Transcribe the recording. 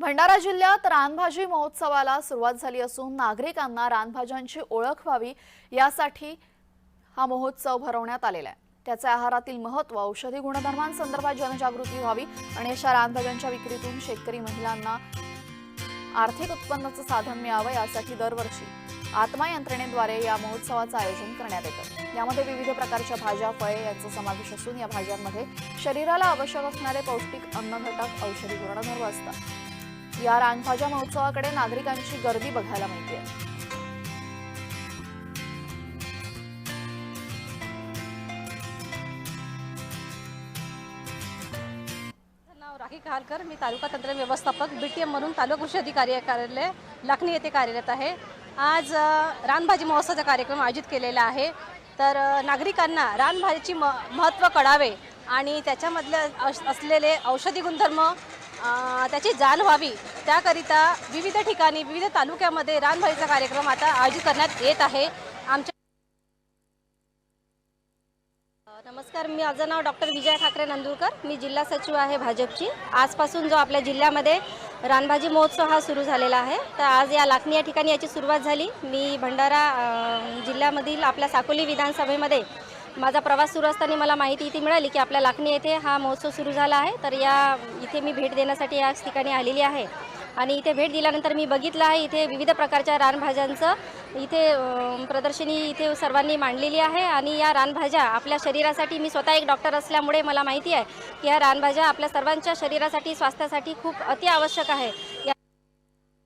भंडारा जिल्ह्यात रानभाजी महोत्सवाला सुरुवात झाली असून नागरिकांना रानभाज्यांची ओळख व्हावी यासाठी हा महोत्सव भरवण्यात आलेला आहे. त्याचे आहारातील महत्त्व औषधी गुणधर्मांसंदर्भात जनजागृती व्हावी आणि अशा रानभाज्यांच्या विक्रीतून शेतकरी महिलांना आर्थिक उत्पन्नाचं साधन मिळावं यासाठी दरवर्षी आत्मा यंत्रणेद्वारे या महोत्सवाचं आयोजन करण्यात येतं. यामध्ये विविध प्रकारच्या भाज्या फळे यांचा समावेश असून या भाज्यांमध्ये शरीराला आवश्यक असणारे पौष्टिक अन्न घटक औषधी गुणधर्म असतात. या रानभाज्या महोत्सवाकडे नागरिकांची गर्दी बघायला मिळते नाव राखी खालकर. मी तालुका तंत्र व्यवस्थापक बी टी एम म्हणून तालुका कृषी अधिकारी कार्यालय लाखणी येथे कार्यरत आहे. आज रानभाजी महोत्सवाचा कार्यक्रम आयोजित केलेला आहे. तर नागरिकांना रानभाजीची म महत्त्व कळावे आणि त्याच्यामधले अस- असलेले औषधी गुणधर्म त्याची जाण व्हावी त्याकरिता विविध ठिकाणी विविध तालुक्यामध्ये रानभाजीचा कार्यक्रम आता आयोजित करण्यात येत आहे. आमच्या नमस्कार मी माझं नाव डॉक्टर विजय ठाकरे नंदुरकर. मी जिल्हा सचिव आहे भाजपची. आजपासून जो आपल्या जिल्ह्यामध्ये रानभाजी महोत्सव हा सुरू झालेला आहे तर आज या लाखणी या ठिकाणी याची सुरुवात झाली. मी भंडारा जिल्ह्यामधील आपल्या साकोली विधानसभेमध्ये माझा प्रवास सुरू असताना मला माहिती इथे मिळाली की आपल्या लाखणी येथे हा महोत्सव सुरू झाला आहे. तर या इथे मी भेट देण्यासाठी याच ठिकाणी आलेली आहे. आणि इथे भेट दिल्यानंतर मी बघितलं आहे इथे विविध प्रकारच्या रानभाज्यांचं इथे प्रदर्शनी इथे सर्वांनी मांडलेली आहे. आणि या रानभाज्या आपल्या शरीरासाठी मी स्वतः एक डॉक्टर असल्यामुळे मला माहिती आहे की या रानभाज्या आपल्या सर्वांच्या शरीरासाठी स्वास्थ्यासाठी खूप अति आवश्यक आहे. या